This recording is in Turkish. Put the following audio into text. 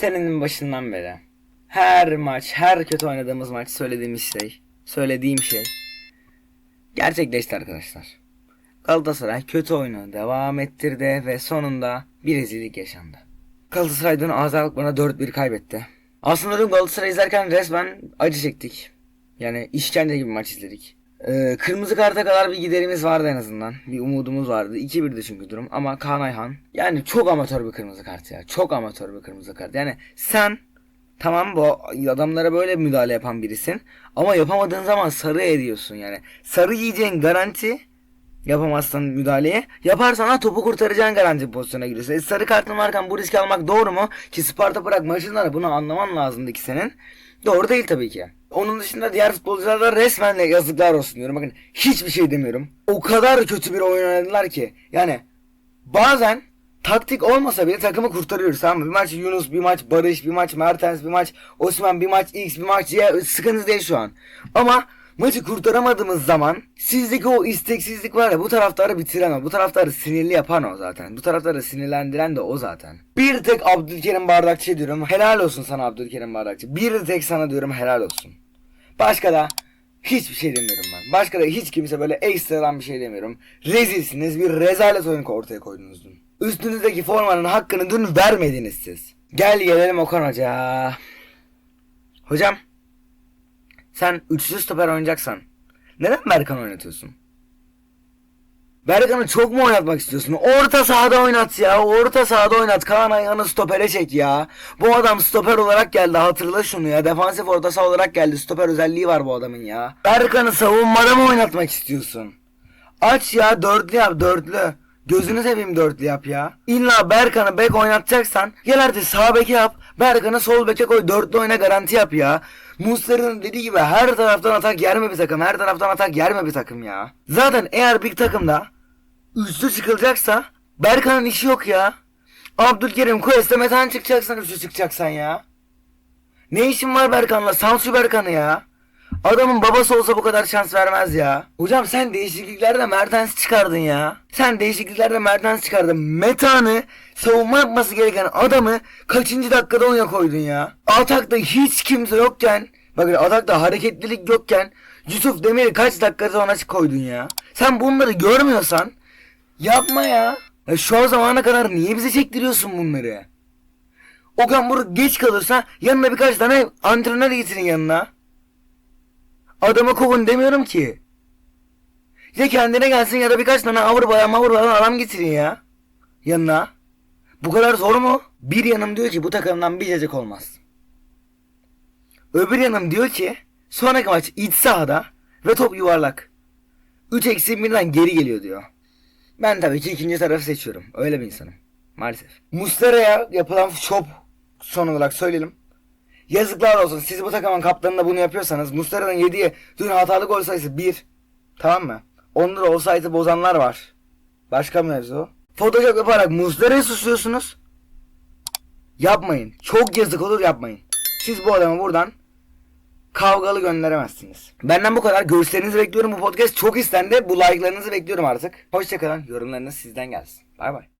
Senenin başından beri. Her maç, her kötü oynadığımız maç söylediğimiz şey, söylediğim şey gerçekleşti arkadaşlar. Galatasaray kötü oyunu devam ettirdi ve sonunda bir rezillik yaşandı. Galatasaray dün Azal bana 4-1 kaybetti. Aslında dün Galatasaray izlerken resmen acı çektik. Yani işkence gibi maç izledik. Ee, kırmızı karta kadar bir giderimiz vardı en azından. Bir umudumuz vardı. 2-1'di çünkü durum. Ama Kaan Ayhan yani çok amatör bir kırmızı kart ya. Çok amatör bir kırmızı kart. Yani sen tamam bu adamlara böyle müdahale yapan birisin. Ama yapamadığın zaman sarı ediyorsun yani. Sarı yiyeceğin garanti yapamazsan müdahaleye. Yaparsan ha topu kurtaracağın garanti pozisyona giriyorsun. E, sarı kartın varken bu riski almak doğru mu? Ki Sparta Prag maçında da bunu anlaman lazımdı ki senin. Doğru değil tabii ki. Onun dışında diğer futbolculara da resmen de yazıklar olsun diyorum. Bakın hiçbir şey demiyorum. O kadar kötü bir oyun oynadılar ki. Yani bazen taktik olmasa bile takımı kurtarıyoruz tamam mı? Bir maç Yunus, bir maç Barış, bir maç Mertens, bir maç Osman, bir maç X, bir maç Y. Sıkıntı değil şu an. Ama maçı kurtaramadığımız zaman sizdeki o isteksizlik var ya bu taraftarı bitiren o. Bu taraftarı sinirli yapan o zaten. Bu taraftarı sinirlendiren de o zaten. Bir tek Abdülkerim Bardakçı diyorum. Helal olsun sana Abdülkerim Bardakçı. Bir tek sana diyorum helal olsun. Başka da hiçbir şey demiyorum ben. Başka da hiç kimse böyle ekstradan bir şey demiyorum. Rezilsiniz. Bir rezalet oyun ortaya koydunuz dün. Üstünüzdeki formanın hakkını dün vermediniz siz. Gel gelelim Okan Hoca. Hocam. Sen üçlü stoper oynayacaksan neden Berkan oynatıyorsun? Berkan'ı çok mu oynatmak istiyorsun? Orta sahada oynat ya. Orta sahada oynat. Kaan ayağını stopere çek ya. Bu adam stoper olarak geldi. Hatırla şunu ya. Defansif orta saha olarak geldi. Stoper özelliği var bu adamın ya. Berkan'ı savunmada mı oynatmak istiyorsun? Aç ya dörtlü yap dörtlü. Gözünü seveyim dörtlü yap ya. İlla Berkan'ı bek oynatacaksan gel artık sağ beke yap. Berkan'ı sol beke koy dörtlü oyna garanti yap ya. Muslera'nın dediği gibi her taraftan atak yer mi bir takım? Her taraftan atak yer mi bir takım ya? Zaten eğer bir takımda üçlü çıkılacaksa Berkan'ın işi yok ya. Abdülkerim Quest'e Metan çıkacaksan üçlü çıkacaksan ya. Ne işin var Berkan'la? Samsu Berkan'ı ya. Adamın babası olsa bu kadar şans vermez ya. Hocam sen değişikliklerde Mertens çıkardın ya. Sen değişikliklerde Mertens çıkardın. Metan'ı savunma yapması gereken adamı kaçıncı dakikada oyuna koydun ya. Atakta hiç kimse yokken bakın atakta hareketlilik yokken Yusuf Demir'i kaç dakika sonra koydun ya. Sen bunları görmüyorsan yapma ya. ya şu an zamana kadar niye bize çektiriyorsun bunları? Okan Buruk geç kalırsa yanına birkaç tane antrenör getirin yanına. Adamı kovun demiyorum ki. Ya kendine gelsin ya da birkaç tane Avrupa'ya Avrupa'dan adam getirin ya. Yanına. Bu kadar zor mu? Bir yanım diyor ki bu takımdan bir cacık olmaz. Öbür yanım diyor ki sonraki maç iç sahada ve top yuvarlak. 3 eksi 1'den geri geliyor diyor. Ben tabii ki ikinci tarafı seçiyorum. Öyle bir insanım. Maalesef. Muslera'ya yapılan şop son olarak söyleyelim. Yazıklar olsun. Siz bu takımın kaptanında bunu yapıyorsanız Muslera'nın yediği dün hatalı gol sayısı 1. Tamam mı? Onda da olsaydı bozanlar var. Başka mevzu. Photoshop yaparak Muslera'yı suçluyorsunuz. Yapmayın. Çok yazık olur yapmayın. Siz bu adamı buradan kavgalı gönderemezsiniz. Benden bu kadar. Görüşlerinizi bekliyorum. Bu podcast çok istendi. Bu like'larınızı bekliyorum artık. Hoşçakalın. Yorumlarınız sizden gelsin. Bay bay.